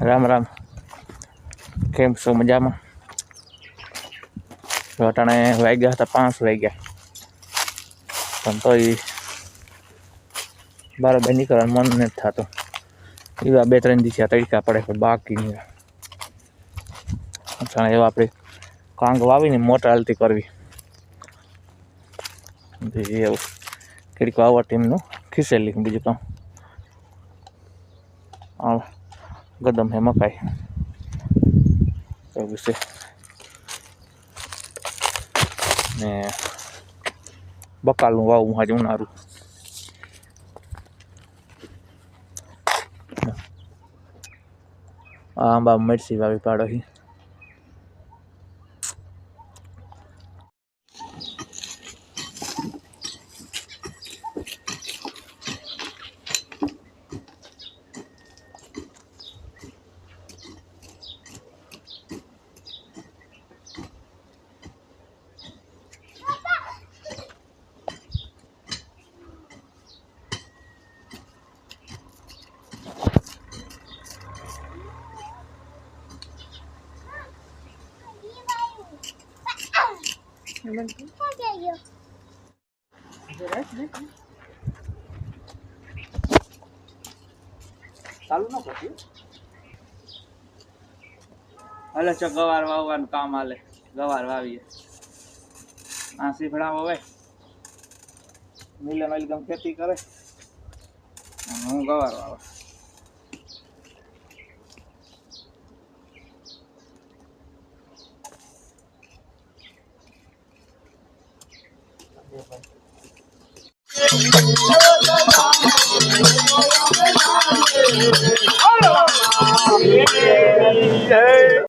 રામ રામ. કેમ છો? મજામાં? અટાણે વાગ્યા હતા, પાંચ વાગ્યા. પણ તોય બરાબર નીકળવાનું મન નથી થતું. એવા બે ત્રણ દિવસે તડકા પડે, પણ બાકી નહીં અટાણે એવા આપણે કાંગ વાવીને મોટા હાલતી કરવી. એવું. કેટલીક વાવવા ટીમનું ખીસેલી બીજું કામ આ ગદમ હે મકાઈ. એવું છે. ને બકાલનું વાવું આજે ઉનાળું. આ આંબા મરસી વાવી પાડો હી. ચાલુ ન હાલે ચો ગવાર વાવવાનું કામ હાલે. ગવાર વાવીએ. આ સીફડા વવાય મિલે મિલકમ ખેતી કરે. હું ગવાર વાવા. જય